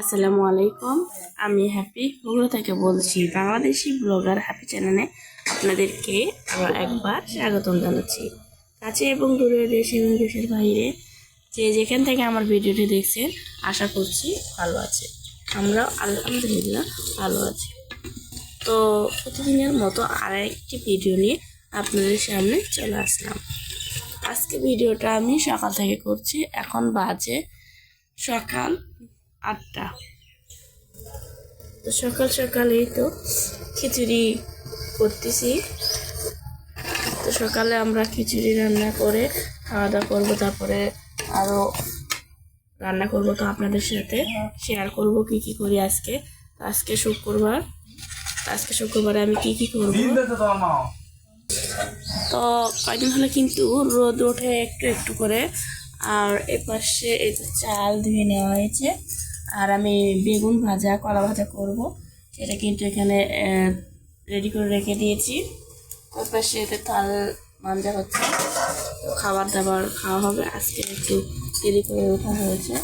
আসসালামু আলাইকুম। আমি হ্যাপি বগুড়া থেকে বলছি, বাংলাদেশি ব্লগার হ্যাপি চ্যানেলে আপনাদেরকে আবার একবার স্বাগতম জানাচ্ছি। কাছে এবং দূরে দেশে এবং দেশের বাইরে যে যেখান থেকে আমার ভিডিওটি দেখছেন, আশা করছি ভালো আছে। আমরা আলহামদুলিল্লাহ ভালো আছি। তো প্রতিদিনের মতো আরেকটি ভিডিও নিয়ে আপনাদের সামনে চলে আসলাম। আজকে ভিডিওটা আমি সকাল থেকে করছি, এখন বাজে সকাল আটটা তো সকাল সকালেই তো খিচুড়ি করতেছি। তো সকালে আমরা খিচুড়ি রান্না করে খাওয়া দাওয়া করব তারপরে আরও রান্না করব তো আপনাদের সাথে। শেয়ার করব কি কি করি আজকে। আজকে শুক্রবার। আজকে শুক্রবারে আমি কি কি করব? তো কয়দিন হলে কিন্তু রোদ ওঠে একটু একটু করে। আর এপাশে এই যে চাল ধুয়ে নেওয়া হয়েছে। আর আমি বেগুন ভাজা, কলা ভাজা করব। সেটা কিন্তু এখানে রেডি করে রেখে দিয়েছি। ওর পাশে এতে তাল মাঞ্জা হচ্ছে। খাবার দাবার খাওয়া হবে। আজকে একটু দেরি করে ওঠা হয়েছে।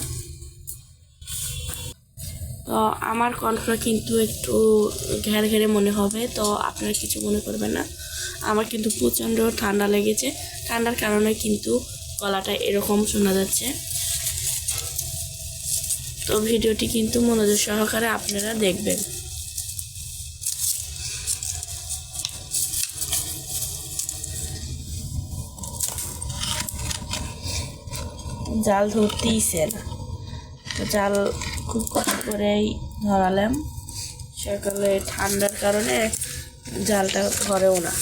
তো আমার কণ্ঠটা কিন্তু একটু ঘের ঘেরে মনে হবে। তো আপনারা কিছু মনে করবেন না। আমার কিন্তু প্রচণ্ড ঠান্ডা লেগেছে। ঠান্ডার কারণে কিন্তু গলাটা এরকম শোনা যাচ্ছে। তো ভিডিওটি কিন্তু মনোযোগ সহকারে আপনারা দেখবেন। জাল ধরতেইছে না। তো জাল খুব কষ্ট করেই ধরালাম। সকালে ঠান্ডার কারণে জালটা ধরেও না।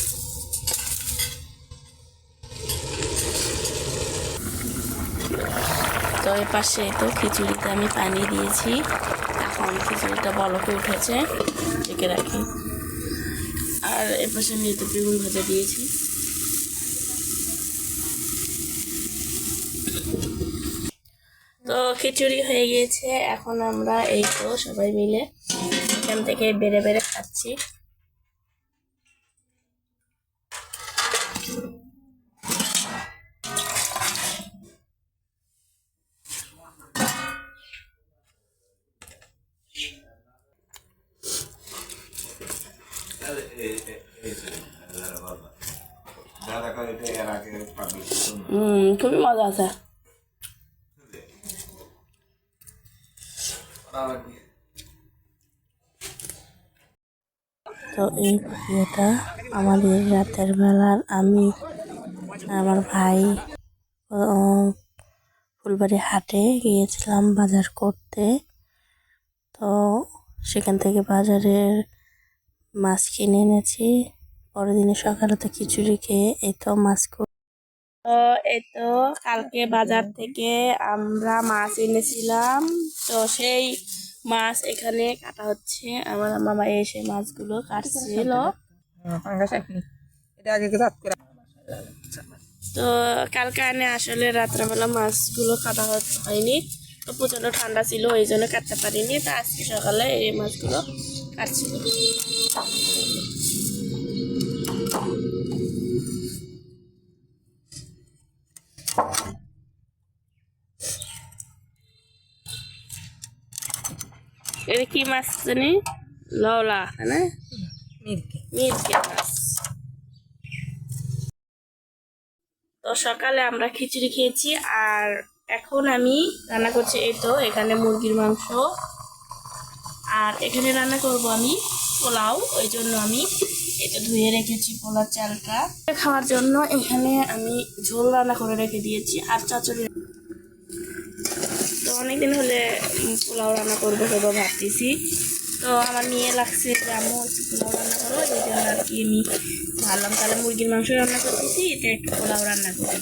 তো এর পাশে তো খিচুড়িতে আমি পানি দিয়েছি। এখন খিচুড়িটা বলকে উঠেছে, ঢেকে রাখি। আর এর পাশে আমি এতে বেগুন ভাজা দিয়েছি। তো খিচুড়ি হয়ে গিয়েছে, এখন আমরা এই তো সবাই মিলে এখান থেকে বেড়ে বেড়ে খাচ্ছি। হুম, খুবই মজা আছে। তো এই ভিডিওটা আমাদের রাতের বেলার, আমি আমার ভাই ফুলবাড়ি হাটে গিয়েছিলাম বাজার করতে। তো সেখান থেকে বাজারের মাছ কিনে এনেছি। পরের দিনে সকালে তো খিচুড়ি খেয়ে এই তো মাছ তো এই তো কালকে বাজার থেকে আমরা মাছ এনেছিলাম। তো সেই মাছ এখানে কাটা হচ্ছে। আমার মামা এসে মাছগুলো কাটছিল। তো কালকে আনে আসলে রাত্রেবেলা মাছগুলো কাটা হয়নি। তো প্রচণ্ড ঠান্ডা ছিল, ওই জন্য কাটতে পারিনি। তো আজকে সকালে এই মাছগুলো কাটছিল এটা কি মাছ জানি? লওলা না? মিরকে। মিরকে মাছ। তো সকালে আমরা খিচুড়ি খেয়েছি আর এখন আমি রান্না করছি এই তো এখানে মুরগির মাংস আর এখানে রান্না করব আমি পোলাও, ওই জন্য আমি এটা ধুয়ে রেখেছি পোলার চালটা। খাওয়ার জন্য এখানে আমি ঝোল রান্না করে রেখে দিয়েছি আর চচড়ি তো অনেকদিন হলে পোলাও রান্না করব করব ভাবতেছি। তো আমার নিয়ে লাগছে যে হচ্ছে পোলাও রান্না করো। এই জন্য আর কি আমি ভাবলাম, তাহলে মুরগির মাংস রান্না করতেছি, এটা একটু পোলাও রান্না করি।